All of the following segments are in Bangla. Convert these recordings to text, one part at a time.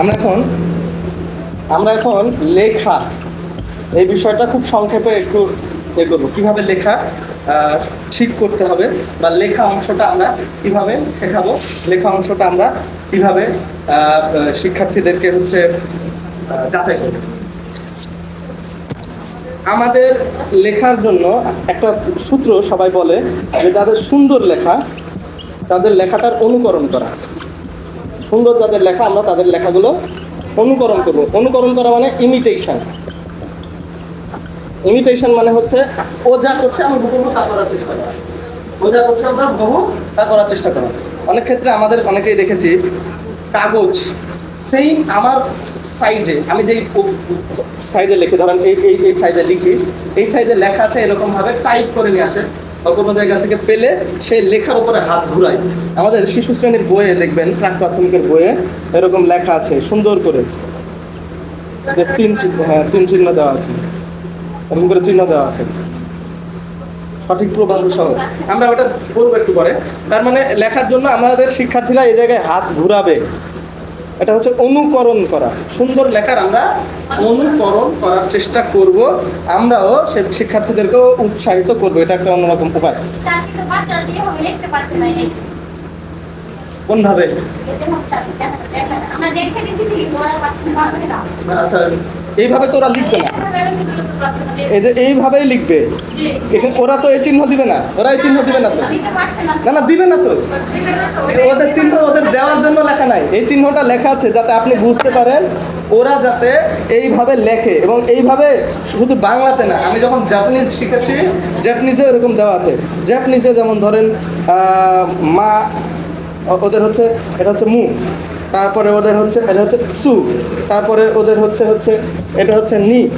আমরা এখন আমরা এখন লেখা, এই বিষয়টা খুব সংক্ষেপে একটু এ করব। কীভাবে লেখা ঠিক করতে হবে বা লেখা অংশটা আমরা কীভাবে শেখাবো, লেখা অংশটা আমরা কীভাবে শিক্ষার্থীদেরকে হচ্ছে যাচাই করব। আমাদের লেখার জন্য একটা সূত্র সবাই বলে যে, যাদের সুন্দর লেখা, তাদের লেখাটার অনুকরণ করা। সুন্দর যাদের লেখা, আমরা তাদের লেখাগুলো অনুকরণ করব। অনুকরণ করা মানে ইমিটেশন ইমিটেশন মানে হচ্ছে ও যা করছে আমি হুবহু তা করার চেষ্টা করা ও যা করছে, আমরা বহু তা করার চেষ্টা করা অনেক ক্ষেত্রে আমাদের, অনেকেই দেখেছি, কাগজ, সেই আমার সাইজে আমি যেই সাইজে লিখি, ধরেন এই এই সাইজে লিখি, এই সাইজে লেখা আছে এরকমভাবে টাইপ করে নিয়ে আসে। কোনো জায়গা থেকে পেলে সেই লেখার উপরে হাত ঘুরায়। আমাদের শিশু শ্রেণির বইয়ে দেখবেন, প্রাক প্রাথমিকের বইয়ে এরকম লেখা আছে, সুন্দর করে। যে তিন চিহ্ন হ্যাঁ তিন চিহ্ন দেওয়া আছে। এরকম করে চিহ্ন দেওয়া আছে। সঠিক প্রভাব সহ। আমরা ওটা বলব একটু পরে। তার মানে লেখার জন্য আমাদের শিক্ষার্থীরা এই জায়গায় হাত ঘুরাবে। এটা হচ্ছে অনুকরণ করা। সুন্দর লেখার আমরা অনুকরণ করার চেষ্টা করব। আমরাও সে শিক্ষার্থীদেরকেও উৎসাহিত করব। এটা একটা অন্যরকম উপায়। কোনভাবে? আচ্ছা এইভাবে তো ওরা লিখবে না। এই যে এইভাবেই লিখবে। এখানে ওরা তো এই চিহ্ন দিবে না। ওরা এই চিহ্ন দিবে না তো। না না, দিবে না তো। ওদের চিহ্ন ওদের দেওয়ার জন্য লেখা নাই। এই চিহ্নটা লেখা আছে যাতে আপনি বুঝতে পারেন ওরা যাতে এইভাবে লেখে এবং এইভাবে শুধু বাংলাতে না, আমি যখন জাপানিজ শিখেছি জাপানিজে এরকম দেওয়া আছে। জাপানিজে যেমন ধরেন মা ওদের হচ্ছে, এটা হচ্ছে মু। তারপরে ওদের হচ্ছে এটা হচ্ছে সু। তারপরে ওদের হচ্ছে হচ্ছে এটা হচ্ছে নি।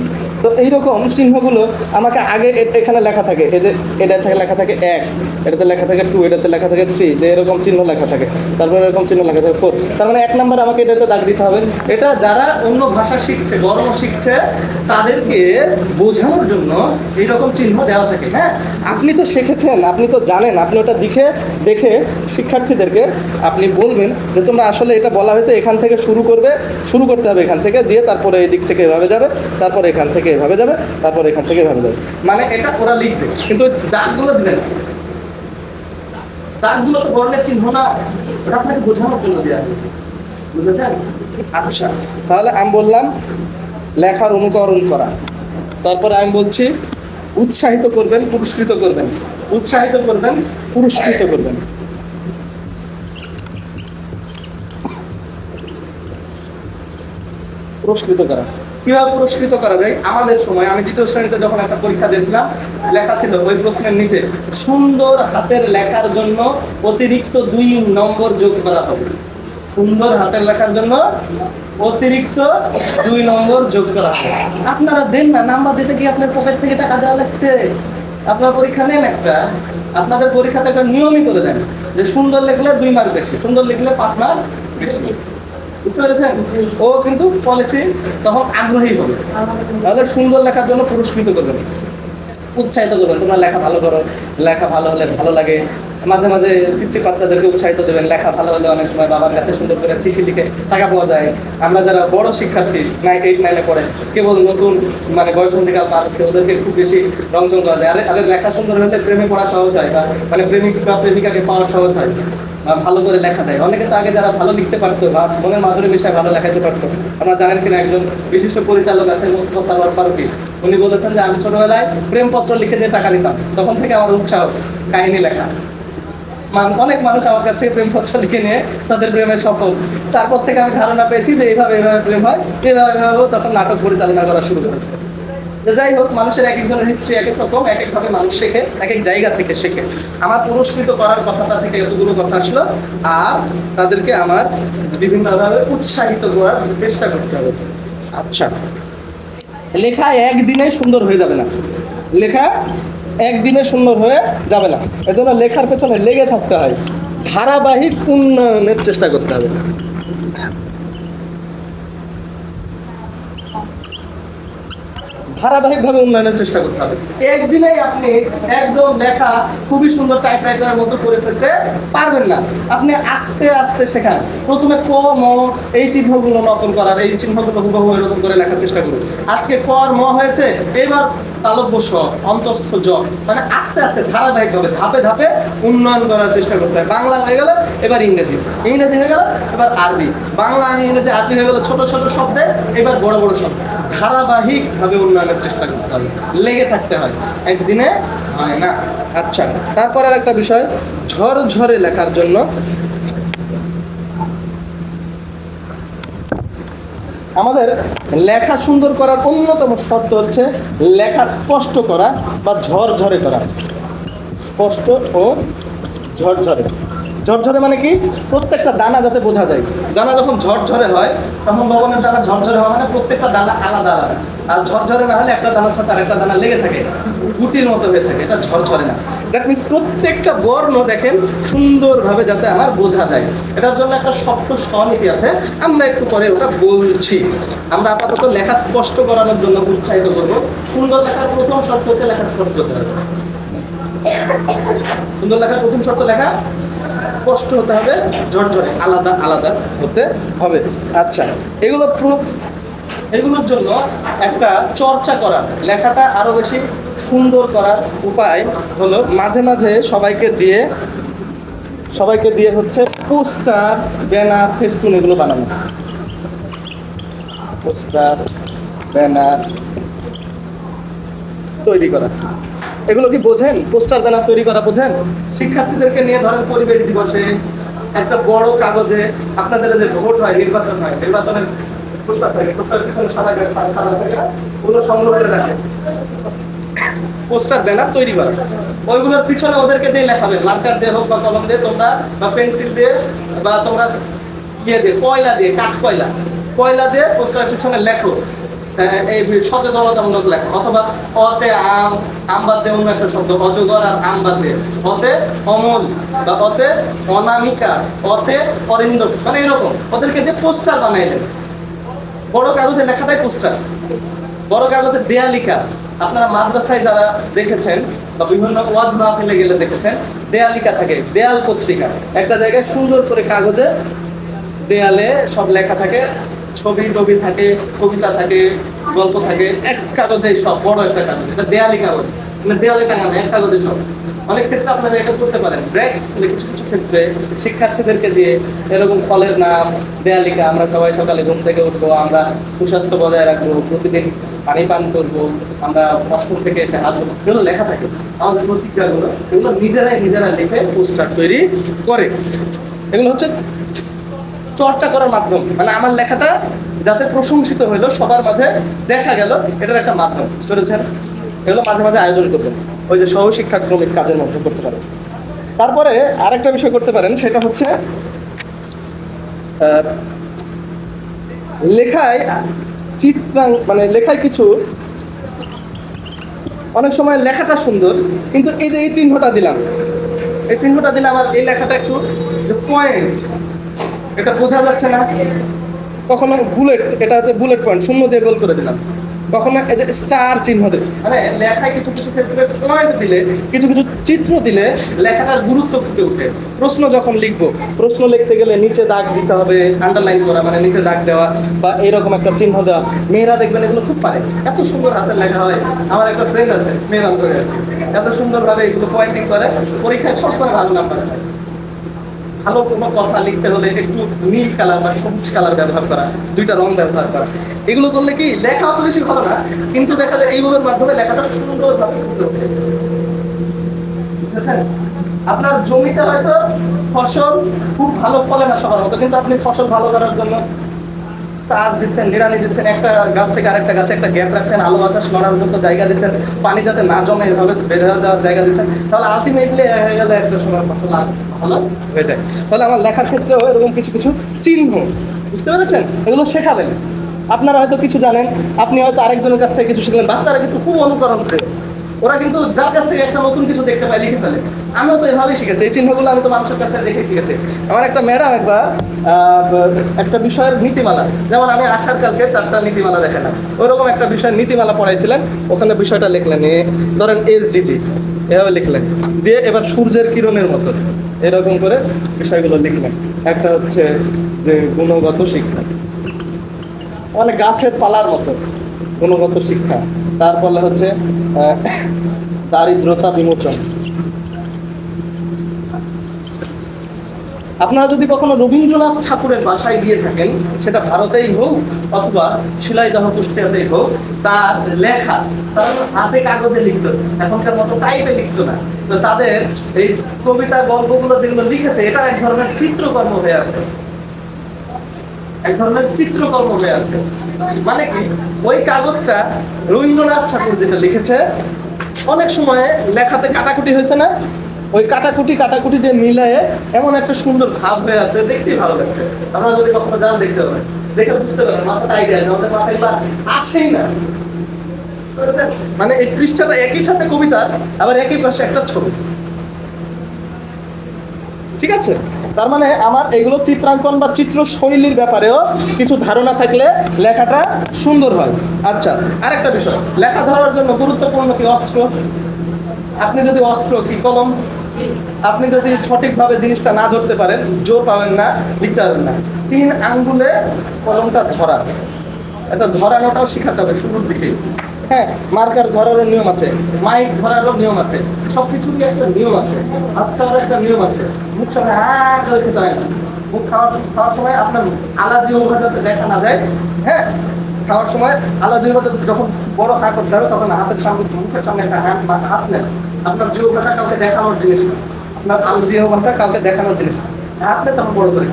তো এইরকম চিহ্নগুলো আমাকে আগে এখানে লেখা থাকে। এই যে এটাতে থেকে, লেখা থাকে এক, এটাতে লেখা থাকে টু এটাতে লেখা থাকে থ্রি এরকম চিহ্ন লেখা থাকে। তারপরে এরকম চিহ্ন লেখা থাকে ফোর তার মানে এক নাম্বার আমাকে এটাতে দাগ দিতে হবে। এটা যারা অন্য ভাষা শিখছে গরম শিখছে, তাদেরকে বোঝানোর জন্য এইরকম চিহ্ন দেওয়া থাকে হ্যাঁ? আপনি তো শিখেছেন, আপনি তো জানেন, আপনি ওটা দেখে দেখে শিক্ষার্থীদেরকে আপনি বলবেন যে তোমরা আসলে এটা বলা হয়েছে, এখান থেকে শুরু করবে, শুরু করতে হবে এখান থেকে, দিয়ে তারপরে এই দিক থেকে এভাবে যাবে, তারপরে এখান থেকে এভাবে যাবে, তারপরে এখান থেকে এভাবে যাবে। মানে এটা ওরা লিখবে, কিন্তু দাগগুলো দিবে না। দাগগুলো তো বর্ণের চিহ্ন না ওটা আপনাকে বোঝানোর জন্য দেওয়া হয়েছে। বুঝেছেন? আচ্ছা তাহলে আমি বললাম, লেখার অনুকরণ করা। তারপরে আমি বলছি, উৎসাহিত করবেন, পুরস্কৃত করবেন। উৎসাহিত করবেন, পুরস্কৃত করবেন। পুরস্কৃত করা। কীভাবে পুরস্কৃত করা যায়? আমাদের সময়, আমি দ্বিতীয় শ্রেণীতে যখন একটা পরীক্ষা দিয়েছিলাম, লেখা ছিল ওই প্রশ্নের নিচে, সুন্দর হাতের লেখার জন্য অতিরিক্ত দুই নম্বর যোগ করা হবে। সুন্দর হাতের লেখার জন্য অতিরিক্ত দুই নম্বর যোগ করা হবে। আপনারা দেন না, নাম্বার দিতে কি আপনার পকেট থেকে টাকা দেওয়া লাগছে। আপনার পরীক্ষা নেন একটা। আপনাদের পরীক্ষাতে একটা নিয়মই করে দেন, যে সুন্দর লিখলে দুই মার্ক বেশি, সুন্দর লিখলে পাঁচ মার্ক বেশি। ও কিন্তু পলিসি তখন আগ্রহী হবে। তাহলে সুন্দর লেখার জন্য পুরস্কৃত করবেন। উৎসাহিত করবেন, তোমার লেখা ভালো করো, লেখা ভালো হলে ভালো লাগে। মাঝে মাঝে পিচ্ছি বাচ্চাদেরকে উৎসাহিত দেবেন, লেখা ভালো হলে অনেক সময় বাবার কাছে সুন্দর করে চিঠি লিখে টাকা পাওয়া যায়। আমরা যারা বড় শিক্ষার্থী নাইন এইট নাইনে পড়ে, কেবল নতুন মানে বয়সন্ধিকাল পার হচ্ছে ওদেরকে খুব বেশি রংচং করা যায়। আরে আরে, লেখা সুন্দর হলে প্রেমে পড়া সহজ হয়, বা মানে প্রেমিক বা প্রেমিকাকে পাওয়া সহজ হয় ভালো করে লেখা দেয় অনেকে তো আগে যারা ভালো লিখতে পারতো, বা মনের মাধুরী বিষয়ে ভালো লেখাতে পারতো, আপনারা জানেন কিনা একজন বিশিষ্ট পরিচালক আছেন মোস্তফা সালোয়ার ফারুকি। উনি বলেছেন যে, আমি ছোটবেলায় প্রেমপত্র লিখে দিয়ে টাকা নিতাম তখন থেকে আমার উৎসাহ, কাহিনী লেখা। অনেক মানুষ আমার কাছ থেকে প্রেমপত্র লিখে নিয়ে তাদের প্রেমের সফল। তারপর থেকে আমি ধারণা পেয়েছি যে এইভাবে এইভাবে প্রেম হয়, এইভাবে এইভাবে তখন নাটক পরিচালনা করা শুরু করেছে। যাই হোক, মানুষের এক একজনের হিস্ট্রি এক এক রকম, এক একভাবে মানুষ শেখে, এক এক জায়গা থেকে শেখে। আমার পুরস্কৃত করার কথাটা থেকে এতগুলো কথা আসলো, আর তাদেরকে আমার বিভিন্নভাবে উৎসাহিত করার চেষ্টা করতে হবে। আচ্ছা। লেখা একদিনে সুন্দর হয়ে যাবে না। লেখা একদিনে সুন্দর হয়ে যাবে না। এজন্য লেখার পেছনে লেগে থাকতে হয়। ধারাবাহিক উন্নয়নের চেষ্টা করতে হবে। ধারাবাহিকভাবে উন্নয়নের চেষ্টা করতে হবে। একদিনেই আপনি একদম লেখা খুবই সুন্দর টাইপরাইটারের মতো করে ফেলতে পারবেন না। আপনি আস্তে আস্তে শেখান প্রথমে ক, ম এই চিহ্নগুলো নকল করার, এই চিহ্নগুলো হুবহু এরকম করে লেখার চেষ্টা করুন। আজকে ক ম হয়েছে এবার তালব্য স অন্তস্থ জ মানে আস্তে আস্তে ধারাবাহিকভাবে ধাপে ধাপে উন্নয়ন করার চেষ্টা করতে হয়। বাংলা হয়ে গেল, এবার ইংরেজি। ইংরেজি হয়ে গেল, এবার আরবি। বাংলা ইংরেজি, আরবি হয়ে গেল ছোট ছোট শব্দে, এবার বড় বড় শব্দ। ধারাবাহিকভাবে উন্নয়নের চেষ্টা করতে হবে। লেগে থাকতে হয়। একদিনে হয় না। আচ্ছা তারপর আর একটা বিষয় ঝড় ঝরে লেখার জন্য আমাদের লেখা সুন্দর করার অন্যতম শর্ত হচ্ছে লেখা স্পষ্ট করা বা ঝরঝরে করা। স্পষ্ট ও ঝরঝরে। ঝরঝরে মানে কি? প্রত্যেকটা দানা যাতে বোঝা যায়। দানা যখন ঝরঝরে হয়, তখন লবণের দানা ঝরঝরে হয় মানে প্রত্যেকটা দানা আলাদা আলাদা। আর ঝরঝরে না হলে একটা দানার সাথে আরেকটা দানা লেগে থাকে গুটির মতো হয়ে থাকে, এটা ঝরঝরে না। দ্যাট মিনস প্রত্যেকটা বর্ণ দেখেন সুন্দরভাবে যাতে আমার বোঝা যায়। এটার জন্য একটা শক্ত স্বনীতি আছে, আমরা একটু পরে ওটা বলছি। আমরা আপাতত লেখা স্পষ্ট করানোর জন্য উৎসাহিত করব। সুন্দর লেখার প্রথম শর্ত হচ্ছে লেখা স্পষ্ট হতে হবে সুন্দর লেখার প্রথম শর্ত লেখা। স্পষ্ট হতে হবে, ঝরঝরে, আলাদা আলাদা হতে হবে। আচ্ছা এগুলো প্রুফ এগুলোর জন্য একটা চর্চা করার, লেখাটা আরও বেশি সুন্দর করার উপায় হলো মাঝে মাঝে সবাইকে দিয়ে সবাইকে দিয়ে হচ্ছে পোস্টার, ব্যানার, ফেস্টুন এগুলো বানানো। পোস্টার, ব্যানার তৈরি করা। এগুলো কি বোঝেন? পোস্টার ব্যানার তৈরি করা বোঝেন? শিক্ষার্থীদেরকে নিয়ে ধরেন পরিবেশ দিবসে একটা বড় কাগজে আপনাদের যে ভোট হয়, নির্বাচন হয়, নির্বাচনের পোস্টার পোস্টার পিছনে সাদা সাদা থাকে, ওগুলো সংগ্রহ রাখে পোস্টার ব্যানার তৈরি করা। ওইগুলোর পিছনে ওদেরকে দিয়ে লেখাবে লার্কার দিয়ে হোক বা কলম দিয়ে, তোমরা বা পেন্সিল দিয়ে বা তোমরা ইয়ে দিয়ে, কয়লা দিয়ে, কাঠ কয়লা। কয়লা দিয়ে পোস্টারের পিছনে লেখো। এই সচেতনতামূলক লেখা। অথবা অতে আম আম বাদ দিয়ে অন্য একটা শব্দ, অজগর আর আম বাদ দিয়ে। অতে অমল বা অতে অনামিকা, অতে অরিন্দ মানে এরকম। ওদেরকে যে পোস্টার বানাইলেন। বড় কাগজে লেখাটাই পোস্টার। বড় কাগজে দেয়ালিকা আপনারা মাদ্রাসায় যারা দেখেছেন বা বিভিন্ন ওয়াজ মাহফিলে গেলে দেখেছেন দেয়ালিকা থাকে, দেয়াল পত্রিকা। একটা জায়গায় সুন্দর করে কাগজে দেয়ালে সব লেখা থাকে। ছবি টবি থাকে, কবিতা থাকে, গল্প থাকে, এক কাগজে সব, বড় একটা কাগজ, এটা দেয়ালি কাগজ। মানে দেয়ালে টাঙানো এক কাগজে সব। অনেক ক্ষেত্রে আপনারা এটা করতে পারেন। ব্রেক স্কুলে কিছু কিছু ক্ষেত্রে শিক্ষার্থীদেরকে দিয়ে এরকম ফলের নাম, দেয়ালিকা, আমরা সবাই সকালে ঘুম থেকে উঠবো, আমরা সুস্বাস্থ্য বজায় রাখব, প্রতিদিন পানি পান করব, আমরা অষ্টম থেকে এসে হাত এগুলো লেখা থাকে। আমাদের প্রতিজ্ঞাগুলো এগুলো নিজেরাই নিজেরা লিখে পোস্টার তৈরি করে। এগুলো হচ্ছে চর্চা করার মাধ্যম মানে আমার লেখাটা যাতে প্রশংসিত হইল, সবার মাঝে দেখা গেল, এটার একটা মাধ্যম। বুঝতে এগুলো মাঝে মাঝে আয়োজন করবেন। ওই যে সহশিক্ষাক্রমিক কাজের মধ্যে করতে পারেন। তারপরে আরেকটা বিষয় করতে পারেন, সেটা হচ্ছে লেখায় চিত্রাং মানে লেখায় কিছু, অনেক সময় লেখাটা সুন্দর, কিন্তু এই যে এই চিহ্নটা দিলাম, এই চিহ্নটা দিলে আমার এই লেখাটা একটু পয়েন্ট এটা বোঝা যাচ্ছে না। কখনো বুলেট এটা হচ্ছে বুলেট পয়েন্ট শূন্য দিয়ে গোল করে দিলাম। কখনো এই যে স্টার চিহ্ন দিলে মানে লেখায় কিছু কিছু ক্ষেত্রে পয়েন্ট দিলে, কিছু কিছু চিত্র দিলে লেখাটার গুরুত্ব ফুটে ওঠে। প্রশ্ন যখন লিখব, প্রশ্ন লিখতে গেলে নিচে দাগ দিতে হবে আন্ডারলাইন করা মানে নিচে দাগ দেওয়া, বা এরকম একটা চিহ্ন দেওয়া। মেয়েরা দেখবেন এগুলো খুব পারে। এত সুন্দর হাতে লেখা হয়। আমার একটা ফ্রেন্ড আছে, মেয়েরা এত সুন্দরভাবে এগুলো পয়েন্টিং করে। পরীক্ষায় সবসময় ভালো নাম্বার ভালো কোনো কথা লিখতে হলে একটু নীল কালার বা সবুজ কালার ব্যবহার করা, দুইটা রং ব্যবহার করা। এগুলো করলে কি লেখা অত বেশি ভালো না, কিন্তু দেখা যায় এইগুলোর মাধ্যমে লেখাটা সুন্দরভাবে আপনার জমিতে হয়তো ফসল খুব ভালো ফলে না সবার মতো, কিন্তু আপনি ফসল ভালো করার জন্য চাষ দিচ্ছেন, নিড়ানি দিচ্ছেন, একটা গাছ থেকে আরেকটা গাছে একটা গ্যাপ রাখছেন, আলো বাতাস নড়ার মতো জায়গা দিচ্ছেন, পানি যাতে না জমে এভাবে বেঁধে দেওয়ার জায়গা দিচ্ছেন। তাহলে আলটিমেটলি হয়ে গেলে একটা সময় ফসল ভালো হয়ে যায়। তাহলে আমার লেখার ক্ষেত্রেও এরকম কিছু কিছু চিহ্ন, বুঝতে পেরেছেন? এগুলো শেখাবেন। আপনারা হয়তো কিছু জানেন, আপনি হয়তো আরেকজনের কাছ থেকে কিছু শিখলেন, বাচ্চারা কিন্তু খুব অনুকরণ করে ওরা কিন্তু যার কাছ থেকে একটা নতুন কিছু দেখতে পায়, লিখে ফেলে। আমিও তো এভাবেই শিখেছি। এই চিহ্নগুলো আমি তো মানুষের কাছ দেখে শিখেছি। আমার একটা ম্যাডাম একবার একটা বিষয়ের নীতিমালা, যেমন আমি আসার কালকে চারটা নীতিমালা দেখালাম ওরকম একটা বিষয়ের নীতিমালা পড়াইছিলেন, ওখানে বিষয়টা লিখলেন ধরেন এসডিজি এভাবে লিখলেন, দিয়ে এবার সূর্যের কিরণের মতো এরকম করে বিষয়গুলো লিখলেন। একটা হচ্ছে যে গুণগত শিক্ষা মানে গাছের পালার মতো গুণগত শিক্ষা। তারপরে হচ্ছে দারিদ্রতা বিমোচন। আপনারা যদি কখনো রবীন্দ্রনাথ ঠাকুরের বাসায় গিয়ে থাকেন, সেটা ভারতেই হোক অথবা শিলাইদহ কুষ্টিয়াতেই হোক, তার লেখা, তারা হাতে কাগজে লিখতো, এখনকার মতো টাইপে লিখতো না। তো তাদের এই কবিতা গল্পগুলো যেগুলো লিখেছে, এটা এক ধরনের চিত্রকর্ম হয়ে আছে। এক ধরনের চিত্রকর্ম হয়ে আছে। মানে কি? ওই কাগজটা রবীন্দ্রনাথ ঠাকুর যেটা লিখেছে, অনেক সময় লেখাতে কাটাকুটি হয়েছে না? ওই কাটাকুটি কাটাকুটি দিয়ে এমন একটা সুন্দর ভাব হয়ে আছে ভালো লাগছে। যদি কখনো যান, দেখতে পাবেন। দেখে বুঝতে মাথাটা আইডিয়া আমাদের মাথায় আসেই না। মানে এই পৃষ্ঠাটা একই সাথে কবিতা, আবার একই পাশে একটা ছবি। ঠিক আছে? তার মানে আমার এগুলো চিত্রাঙ্কন বা চিত্র শৈলীর ব্যাপারেও কিছু ধারণা থাকলে লেখাটা সুন্দর হয়। আচ্ছা আরেকটা বিষয়। লেখা ধরার জন্য গুরুত্বপূর্ণ কি অস্ত্র? আপনি যদি অস্ত্র কি কলম? আপনি যদি সঠিকভাবে জিনিসটা না ধরতে পারেন, জোর পাবেন না, লিখতে পারবেন না। তিন আঙ্গুলে কলমটা ধরা। এটা ধরানোটাও শেখাতে হবে, শুরুর দিকে হ্যাঁ মার্কার ধরারও নিয়ম আছে, মাইক ধরারও নিয়ম আছে, সবকিছুরই একটা নিয়ম আছে, হাত খাওয়ার একটা নিয়ম আছে। মুখ সবাই হ্যাঁ করে খেতে হয় না। মুখ খাওয়ার খাওয়ার সময় আপনার আলাজি ওভার যাতে দেখা না যায় হ্যাঁ খাওয়ার সময় আলাদা জিহ্বাটা যখন বড় হা করতে হবে তখন হাতের সামনে মুখের সামনে একটা হাত হাত নেন। আপনার জিহ্বাটা কাউকে দেখানোর জিনিস না। আপনার আলো জিহ্বাটা কাউকে দেখানোর জিনিস না হাত নেন তখন বড় করে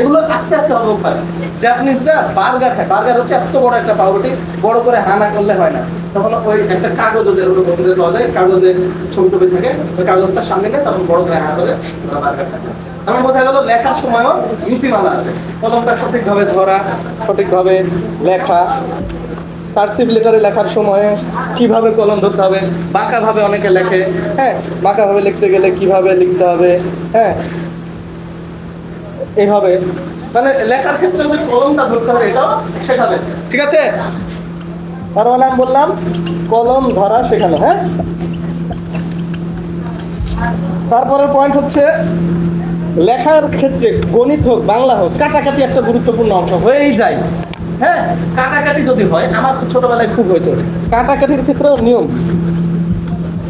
এগুলো আস্তে আস্তে হবে উপায় জাপানিজরা বার্গার খায়। বার্গার হচ্ছে এত বড় একটা পাউরুটি বড় করে হানা করলে হয় না। তখন ওই একটা কাগজ ওদের ওগুলো বন্ধুদের পাওয়া যায় কাগজে ছবি টবি থাকে ওই কাগজটা সামনে নেয় তখন বড় করে হানা করে বার্গার খায়। আমার বোঝা গেল লেখার সময়ও নীতিমালা আছে। কলমটা সঠিকভাবে ধরা সঠিকভাবে লেখা। কার্সিভ লেটারে লেখার সময়ে কীভাবে কলম ধরতে হবে, বাঁকাভাবে অনেকে লেখে হ্যাঁ বাঁকাভাবে লিখতে গেলে কীভাবে লিখতে হবে হ্যাঁ এইভাবে মানে লেখার ক্ষেত্রে যে কলমটা ধরতে হবে, এটাও শেখাবে। ঠিক আছে? তার মানে আমি বললাম, কলম ধরা শেখানো হ্যাঁ? তারপরের পয়েন্ট হচ্ছে, লেখার ক্ষেত্রে গণিত হোক, বাংলা হোক, কাটাকাটি একটা গুরুত্বপূর্ণ অংশ হয়েই যায়। হ্যাঁ কাটাকাটি যদি হয় আমার ছোটবেলায় খুব হইতো। কাটাকাটির ক্ষেত্রেও নিয়ম।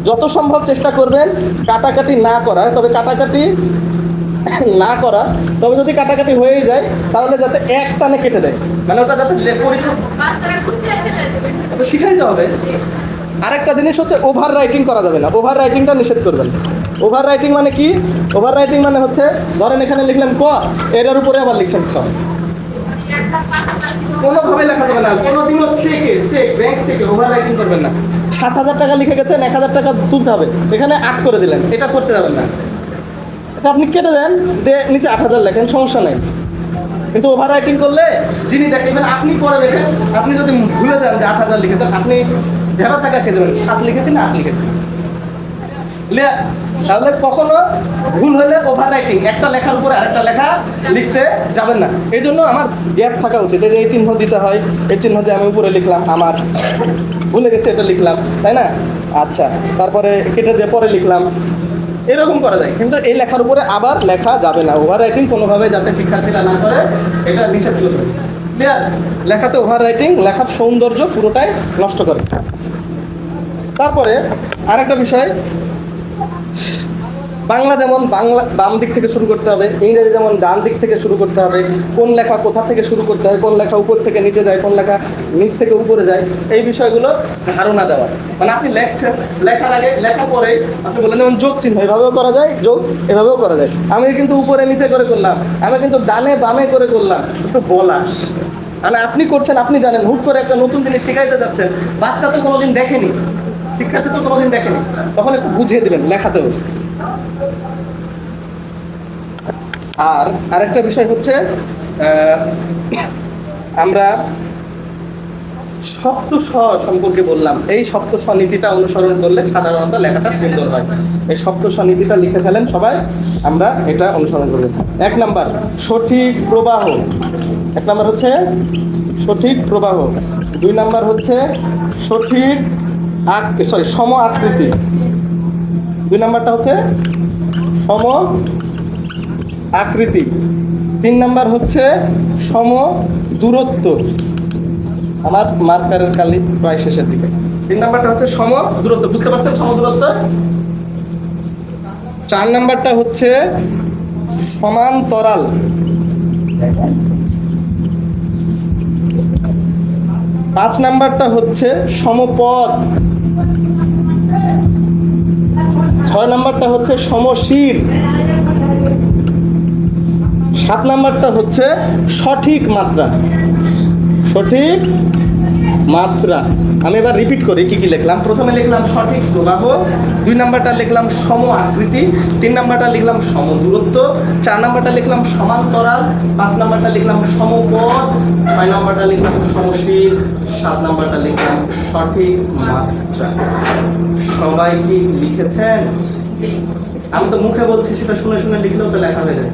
যত সম্ভব চেষ্টা করবেন কাটাকাটি না করা তবে কাটাকাটি না করা। তবে যদি কাটাকাটি হয়েই যায় তাহলে যাতে এক টানে কেটে দেয়। মানে ওটা যাতে শিখাইতে হবে। আরেকটা জিনিস হচ্ছে ওভার রাইটিং করা যাবে না। ওভার রাইটিংটা নিষেধ করবেন। ওভার রাইটিং মানে কি? ওভার রাইটিং মানে হচ্ছে ধরেন এখানে লিখলেন ক এটার উপরে আবার লিখছেন খ। পাঁচটা কোনোভাবে লেখা যাবে না। কোনোদিনও সাত হাজার টাকা লিখে গেছেন, এক হাজার টাকা তুলতে হবে। এখানে আট করে দিলেন, এটা করতে যাবেন না। এটা আপনি কেটে দেন, দিয়ে নিচে আট হাজার লেখেন, সমস্যা নেই। কিন্তু ওভার রাইটিং করলে যিনি দেখবেন, আপনি পরে দেখেন, আপনি যদি ভুলে যান যে আট হাজার লিখেছেন আপনি ভেবা টাকা খেয়ে দেবেন সাত লিখেছেন না আট লিখেছেন। তাহলে কখনো ভুল হলে ওভার রাইটিং একটা লেখার উপরে আরেকটা লেখা লিখতে যাবেন না। এই জন্য আমার গ্যাপ থাকা উচিত। এই যে এই চিহ্ন দিতে হয়, এই চিহ্ন দিয়ে আমি উপরে লিখলাম, আমার। ভুলে গেছে, এটা লিখলাম, তাই না? আচ্ছা তারপরে কেটে দিয়ে পরে লিখলাম। এরকম করা যায়। কিন্তু এই লেখার উপরে আবার লেখা যাবে না। ওভার রাইটিং কোনোভাবে যাতে শিক্ষার্থীরা না করে, এটা নিষেধ করবে। ক্লিয়ার লেখাতে ওভার রাইটিং লেখার সৌন্দর্য পুরোটাই নষ্ট করে। তারপরে আরেকটা বিষয় বাংলা যেমন বাংলা বাম দিক থেকে শুরু করতে হবে, ইংরেজি যেমন ডান দিক থেকে শুরু করতে হবে, কোন লেখা কোথা থেকে শুরু করতে হয়, কোন লেখা উপর থেকে নিচে যায়, কোন লেখা নিচ থেকে উপরে যায়, এই বিষয়গুলো ধারণা দেওয়া। মানে আপনি লেখছেন, লেখার আগে লেখা পরে আপনি বললেন, যেমন যোগ চিহ্ন, এভাবেও করা যায়, যোগ এভাবেও করা যায়। আমি কিন্তু উপরে নিচে করে করলাম, আমি কিন্তু ডানে বামে করে করলাম, একটু বলা। মানে আপনি করছেন, আপনি জানেন, হুট করে একটা নতুন জিনিস শেখাইতে যাচ্ছেন, বাচ্চা তো কোনোদিন দেখেনি। শিক্ষার্থী তো কোনোদিন দেখেনি। তখন একটু বুঝিয়ে দেবেন, লেখাতেও। আর আরেকটা বিষয় হচ্ছে আমরা সপ্ত স সম্পর্কে বললাম, এই সপ্ত নীতিটা অনুসরণ করলে সাধারণত লেখাটা সুন্দর হয়। এই সপ্ত নীতিটা লিখে ফেলেন সবাই, আমরা এটা অনুসরণ করব এক নাম্বার, সঠিক প্রবাহ। এক নাম্বার হচ্ছে সঠিক প্রবাহ। দুই নাম্বার হচ্ছে সঠিক সরি সম আকৃতি। দুই নাম্বারটা হচ্ছে সম আকৃতি। তিন নাম্বার হচ্ছে সম দূরত্ব। আমার মার্কারের কালি প্রায় শেষের দিকে। তিন নাম্বারটা হচ্ছে সম দূরত্ব। বুঝতে পারছেন সম দূরত্ব? চার নাম্বারটা হচ্ছে সমান্তরাল। পাঁচ নাম্বারটা হচ্ছে সমপদ। ছয় নাম্বারটা হচ্ছে সমশীর সাত নাম্বারটা হচ্ছে সঠিক মাত্রা। সঠিক মাত্রা। আমি এবার রিপিট করি, কি কি লিখলাম? প্রথমে লিখলাম সঠিক প্রবাহ, দুই নাম্বারটা লিখলাম সম আকৃতি, তিন নাম্বারটা লিখলাম সম দূরত্ব, চার নাম্বারটা লিখলাম সমান্তরাল, পাঁচ নাম্বারটা লিখলাম সমপদ, ছয় নাম্বারটা লিখলাম সমশীল, সাত নাম্বারটা লিখলাম সঠিক মাত্রা। সবাই কি লিখেছেন? আমি তো মুখে বলছি, সেটা শুনে শুনে লিখলেও তো লেখা হয়ে যায়।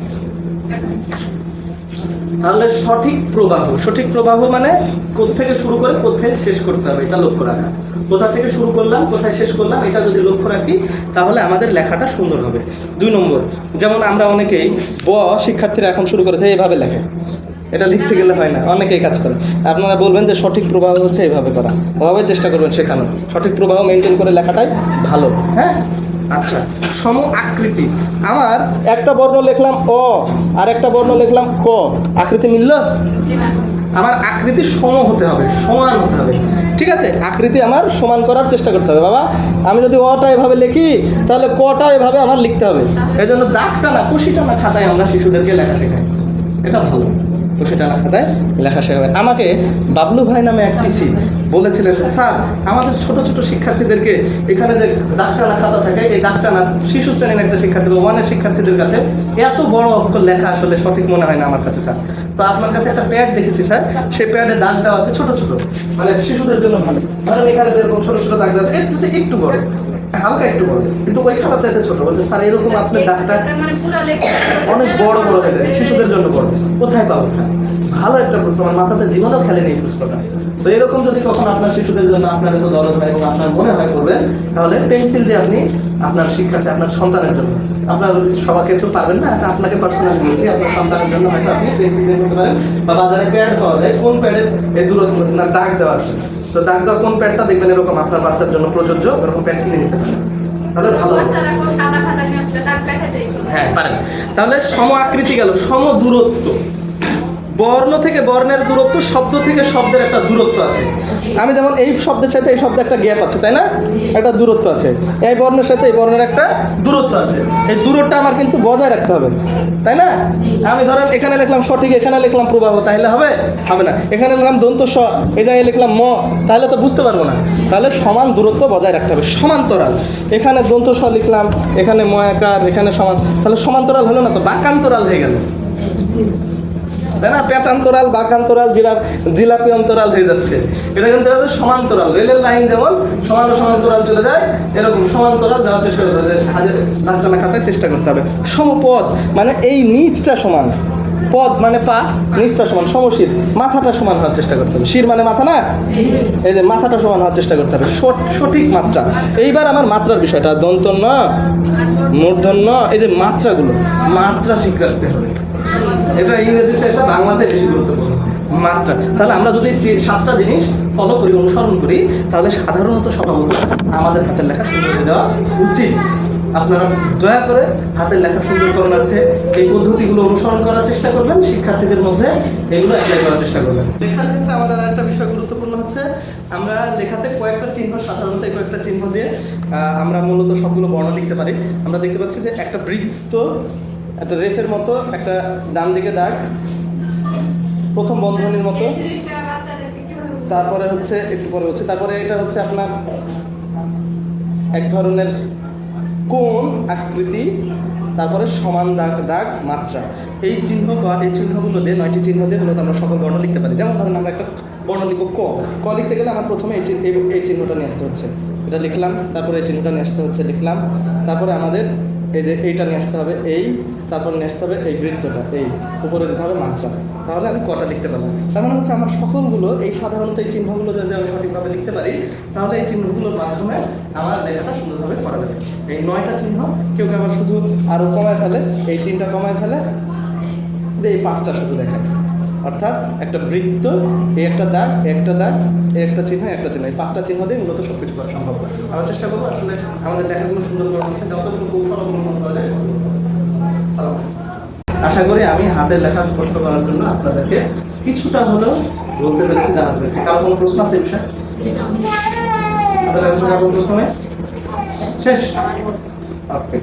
তাহলে সঠিক প্রবাহ সঠিক প্রবাহ মানে কোথেকে শুরু করে কোথায় শেষ করতে হবে, এটা লক্ষ্য রাখা। কোথা থেকে শুরু করলাম, কোথায় শেষ করলাম, এটা যদি লক্ষ্য রাখি, তাহলে আমাদের লেখাটা সুন্দর হবে। দুই নম্বর, যেমন আমরা অনেকেই ব শিক্ষার্থীরা এখন শুরু করেছে এইভাবে লেখে। এটা লিখতে গেলে হয় না, অনেকেই কাজ করে। আপনারা বলবেন যে সঠিক প্রবাহ হচ্ছে এইভাবে করা। ওভাবে চেষ্টা করবেন শেখানো সঠিক প্রবাহ মেনটেন করে লেখাটাই ভালো হ্যাঁ? আচ্ছা সম আকৃতি আমার একটা বর্ণ লিখলাম অ আর একটা বর্ণ লিখলাম ক। আকৃতি মিলল? আমার আকৃতি সম হতে হবে সমান হতে হবে। ঠিক আছে? আকৃতি আমার সমান করার চেষ্টা করতে হবে বাবা। আমি যদি অটা এভাবে লিখি তাহলে কটা এভাবে আমার লিখতে হবে। এই জন্য দাগটা না কুশিটা না খাতায় আমরা শিশুদেরকে লেখা শেখাই। এটা ভালো। কুশিটা না খাতায় লেখা শেখাবেন আমাকে বাবলু ভাই নামে এক পিসি বলেছিলেন, স্যার, আমাদের ছোট ছোট শিক্ষার্থীদেরকে এখানে যে দাগটানা খাতা থাকে, এই দাগটানা শিশু শ্রেণির একটা শিক্ষার্থী বা ওয়ানের শিক্ষার্থীদের কাছে এত বড় অক্ষর লেখা আসলে সঠিক মনে হয় না আমার কাছে, স্যার। তো আপনার কাছে একটা প্যাড দেখেছি, স্যার। সেই প্যাডে দাগ দেওয়া আছে ছোট ছোট মানে শিশুদের জন্য ভালো। ধরেন এখানে যেরকম ছোট ছোট দাগ দেওয়া আছে একটু বড়। হালকা একটু বড় কিন্তু ওই খাতা চাইতে ছোট বলছে স্যার এরকম আপনার দাগটা মানে অনেক বড় বড় হয়ে যায় শিশুদের জন্য বড়। কোথায় পাবো স্যার? ভালো একটা প্রশ্ন আমার মাথাতে জীবনেও খেলেনি নেই প্রশ্নটা। তো এরকম যদি কখনো আপনার শিশুদের জন্য আপনার এত দরদ হয় এবং আপনার মনে হয় করবেন তাহলে পেন্সিল দিয়ে আপনি আপনার শিক্ষার্থী আপনার সন্তানের জন্য। আপনার সবাইকে তো পারবেন না এটা আপনাকে পার্সোনালি বলছি আপনার সন্তানের জন্য হয়তো আপনি পেন্সিল দিয়ে করতে পারেন। বা বাজারে প্যাড পাওয়া যায় কোন প্যাডের এই দূরত্ব না দাগ দেওয়া আছে। তো দাগ দেওয়া কোন প্যাডটা দেখবেন এরকম আপনার বাচ্চার জন্য প্রযোজ্য এরকম প্যাড কিনে নিতে পারেন। তাহলে ভালো হ্যাঁ পারেন। তাহলে সম আকৃতি গেল সম দূরত্ব বর্ণ থেকে বর্ণের দূরত্ব, শব্দ থেকে শব্দের একটা দূরত্ব আছে। আমি যেমন এই শব্দের সাথে এই শব্দের একটা গ্যাপ আছে, তাই না? একটা দূরত্ব আছে। এই বর্ণের সাথে এই বর্ণের একটা দূরত্ব আছে। এই দূরত্বটা আমার কিন্তু বজায় রাখতে হবে, তাই না? আমি ধরেন এখানে লিখলাম সঠিক, এখানে লিখলাম প্রবাহ তাহলে হবে? হবে না। এখানে লিখলাম দন্ত স এই জায়গায় লিখলাম ম তাহলে তো বুঝতে পারব না। তাহলে সমান দূরত্ব বজায় রাখতে হবে, সমান্তরাল। এখানে দন্ত স লিখলাম, এখানে ময়াকার এখানে সমান তাহলে সমান্তরাল হলো না তো বাকান্তরাল হয়ে গেল। তাই না? পেঁচান্তরাল, বাকান্তরাল জিরা জিলাপি অন্তরাল হয়ে যাচ্ছে। এটা কিন্তু সমান্তরাল। রেলের লাইন যেমন সমান সমান্তরাল চলে যায়, এরকম সমান্তরাল যাওয়ার চেষ্টা করতে হবে। দাগটানা খাতায় চেষ্টা করতে হবে। সমপদ মানে এই নিচটা সমান। পদ মানে পা, নিচটা সমান। সমশির, মাথাটা সমান হওয়ার চেষ্টা করতে হবে। শির মানে মাথা না? এই যে মাথাটা সমান হওয়ার চেষ্টা করতে হবে। সঠ- সঠিক মাত্রা। এইবার আমার মাত্রার বিষয়টা। দন্তন্য, মূর্ধন্য, এই যে মাত্রাগুলো। মাত্রা ঠিক রাখতে হবে। এটা ইংরেজিতে একটা বাংলাতে বেশি গুরুত্বপূর্ণ মাত্রা। তাহলে আমরা যদি সাতটা জিনিস ফলো করি, অনুসরণ করি, তাহলে সাধারণত স্বভাবত আমাদের হাতের লেখা সুন্দর করে দেওয়া উচিত। আপনারা দয়া করে হাতের লেখা সুন্দর করণার্থে এই পদ্ধতিগুলো অনুসরণ করার চেষ্টা করবেন, শিক্ষার্থীদের মধ্যে এগুলো অ্যাপ্লাই করার চেষ্টা করবেন। লেখার ক্ষেত্রে আমাদের আরেকটা বিষয় গুরুত্বপূর্ণ হচ্ছে, আমরা লেখাতে কয়েকটা চিহ্ন, সাধারণত কয়েকটা চিহ্ন দিয়ে আমরা মূলত সবগুলো বর্ণ লিখতে পারি। আমরা দেখতে পাচ্ছি যে একটা বৃত্ত একটা রেফের মতো, একটা ডান দিকে দাগ, প্রথম বন্ধনীর মতো। তারপরে হচ্ছে, একটু পরে হচ্ছে, তারপরে এটা হচ্ছে আপনার এক ধরনের কোণ, আকৃতি, তারপরে সমান দাগ দাগ, মাত্রা। এই চিহ্ন বা এই চিহ্নগুলো দিয়ে নয়টি চিহ্ন দিয়ে মূলত আমরা সকল বর্ণ লিখতে পারি। যেমন ধরেন, আমরা একটা বর্ণ লিখব ক। ক লিখতে গেলে আমার প্রথমে এই- এই চিহ্নটা নিয়ে আসতে হচ্ছে। এটা লিখলাম, তারপরে এই চিহ্নটা নিয়ে আসতে হচ্ছে, লিখলাম। তারপরে আমাদের এই যে এইটা নিয়ে আসতে হবে এই, তারপর নিয়ে আসতে হবে এই বৃত্তটা, এই উপরে দিতে হবে মাত্রা। তাহলে আমি কটা লিখতে পারব? তার মানে হচ্ছে আমার সকলগুলো, এই সাধারণত এই চিহ্নগুলো যদি আমি সঠিকভাবে লিখতে পারি, তাহলে এই চিহ্নগুলোর মাধ্যমে আমার লেখাটা সুন্দরভাবে করা যাবে। এই নয়টা চিহ্ন, কেউ আবার শুধু আরও কমায় ফেলে, এই তিনটা কমায় ফেলে, এই পাঁচটা শুধু দেখায় অর্থাৎ একটা বৃত্ত এই একটা দাগ একটা দাগ এই একটা চিহ্ন একটা চিহ্ন এই পাঁচটা চিহ্ন দিয়ে মূলত সব কিছু করা সম্ভব হয়। আমরা চেষ্টা করব আসলে আমাদের লেখাগুলো সুন্দর করে লিখে যতগুলো কৌশল অবলম্বন করা যায়। আশা করি আমি হাতের লেখা স্পষ্ট করার জন্য আপনাদেরকে কিছুটা হলেও বলতে পেরেছি জানাতে পেরেছি। কারও কোনো প্রশ্ন আছে বিষয়ে? আপনাদের কোনো প্রশ্ন নেই? শেষ? ওকে।